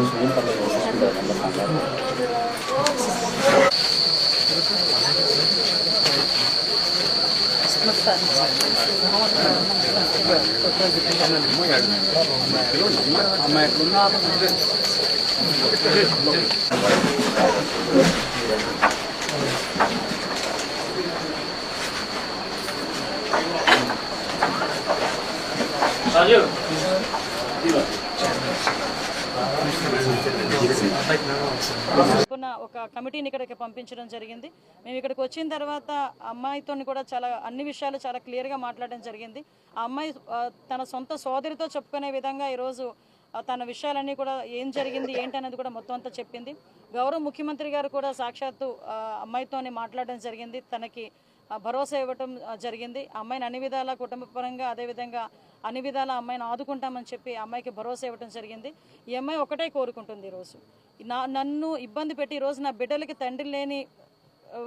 insulin pada dosis sudah tambah standar. Lanjut. Tidak. ఒక కమిటీని ఇక్కడికి పంపించడం జరిగింది. మేము ఇక్కడికి వచ్చిన తర్వాత అమ్మాయితో కూడా చాలా అన్ని విషయాలు చాలా క్లియర్గా మాట్లాడడం జరిగింది. ఆ అమ్మాయి తన సొంత సోదరితో చెప్పుకునే విధంగా ఈరోజు తన విషయాలన్నీ కూడా ఏం జరిగింది ఏంటి అనేది కూడా మొత్తం అంతా చెప్పింది. గౌరవ ముఖ్యమంత్రి గారు కూడా సాక్షాత్తు అమ్మాయితోనే మాట్లాడడం జరిగింది. తనకి భరోసా ఇవ్వటం జరిగింది. అమ్మాయిని అన్ని విధాల కుటుంబపరంగా అదేవిధంగా అన్ని విధాల అమ్మాయిని ఆదుకుంటామని చెప్పి అమ్మాయికి భరోసా ఇవ్వడం జరిగింది. ఈ అమ్మాయి ఒకటే కోరుకుంటుంది ఈరోజు. నా నన్ను ఇబ్బంది పెట్టి ఈరోజు నా బిడ్డలకి తండ్రి లేని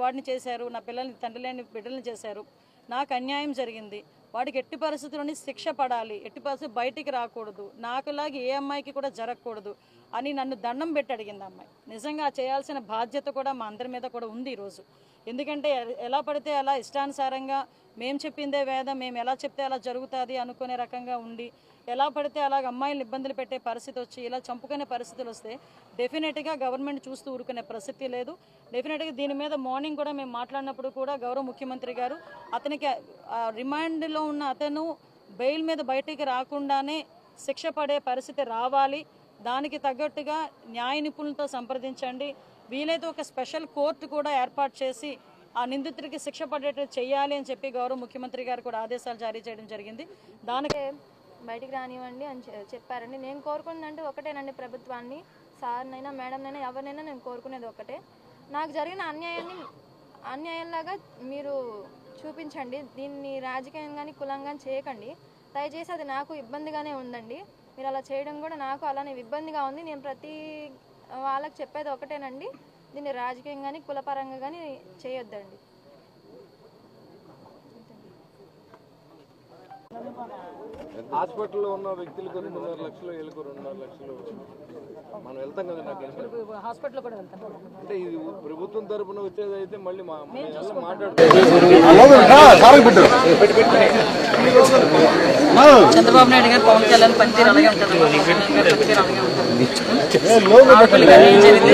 వాడిని చేశారు నా పిల్లల్ని తండ్రి లేని బిడ్డల్ని చేశారు. నాకు అన్యాయం జరిగింది. వాడికి ఎట్టి పరిస్థితుల్లోని శిక్ష పడాలి ఎట్టి పరిస్థితి బయటికి రాకూడదు నాకులాగా ఏ అమ్మాయికి కూడా జరగకూడదు అని నన్ను దండం పెట్టి అడిగింది అమ్మాయి. నిజంగా చేయాల్సిన బాధ్యత కూడా మా అందరి మీద కూడా ఉంది ఈరోజు. ఎందుకంటే ఎలా పడితే అలా ఇష్టానుసారంగా మేము చెప్పిందే వేదం మేము ఎలా చెప్తే అలా జరుగుతుంది అనుకునే రకంగా ఉండి ఎలా పడితే అలాగ అమ్మాయిలను ఇబ్బందులు పెట్టే పరిస్థితి వచ్చి ఇలా చంపుకునే పరిస్థితులు వస్తే డెఫినెట్గా గవర్నమెంట్ చూస్తూ ఊరుకునే ప్రసక్తి లేదు. డెఫినెట్గా దీని మీద మార్నింగ్ కూడా మేము మాట్లాడినప్పుడు కూడా గౌరవ ముఖ్యమంత్రి గారు అతనికి రిమాండ్లో ఉన్న అతను బెయిల్ మీద బయటికి రాకుండానే శిక్ష పడే పరిస్థితి రావాలి. దానికి తగ్గట్టుగా న్యాయ నిపుణులతో సంప్రదించండి. వీలైతే ఒక స్పెషల్ కోర్టు కూడా ఏర్పాటు చేసి ఆ నిందితుడికి శిక్ష పడేటట్టు చేయాలి అని చెప్పి గౌరవ ముఖ్యమంత్రి గారు కూడా ఆదేశాలు జారీ చేయడం జరిగింది. దానికి బయటికి రానివ్వండి అని చెప్పారండి. నేను కోరుకున్నదంటే ఒకటేనండి ప్రభుత్వాన్ని. సార్నైనా మేడంనైనా ఎవరినైనా నేను కోరుకునేది ఒకటే. నాకు జరిగిన అన్యాయాన్ని అన్యాయంలాగా మీరు చూపించండి. దీన్ని రాజకీయం కానీ కులం కానీ చేయకండి. దయచేసి అది నాకు ఇబ్బందిగానే ఉందండి. మీరు అలా చేయడం కూడా నాకు అలానే ఇబ్బందిగా ఉంది. నేను ప్రతి వాళ్ళకి చెప్పేది ఒకటేనండి. దీన్ని రాజకీయం కానీ కులపరంగా కానీ చేయొద్దండి. హాస్పిటల్లో ఉన్న వ్యక్తులకు రెండున్నర లక్షలు వీళ్ళకు రెండున్నర లక్షలు. మనం వెళ్తాం కదా నాకు తెలిసి. హాస్పిటల్లో కూడా వెళ్తాం. అంటే ఇది ప్రభుత్వం తరపున వచ్చేది అయితే మళ్ళీ మా మాట్లాడుతాం. చంద్రబాబు నాయుడు గారు పవన్ కళ్యాణ్ పనితీరు అలాగే ఉంటుంది. పనితీరు అలాగే ఏం జరిగింది.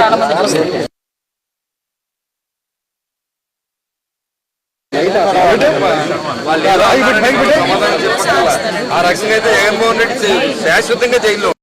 చాలా మంది చూస్తారు. ఆ రకంగా అయితే జగన్మోహన్ రెడ్డి శాశ్వతంగా జైల్లో.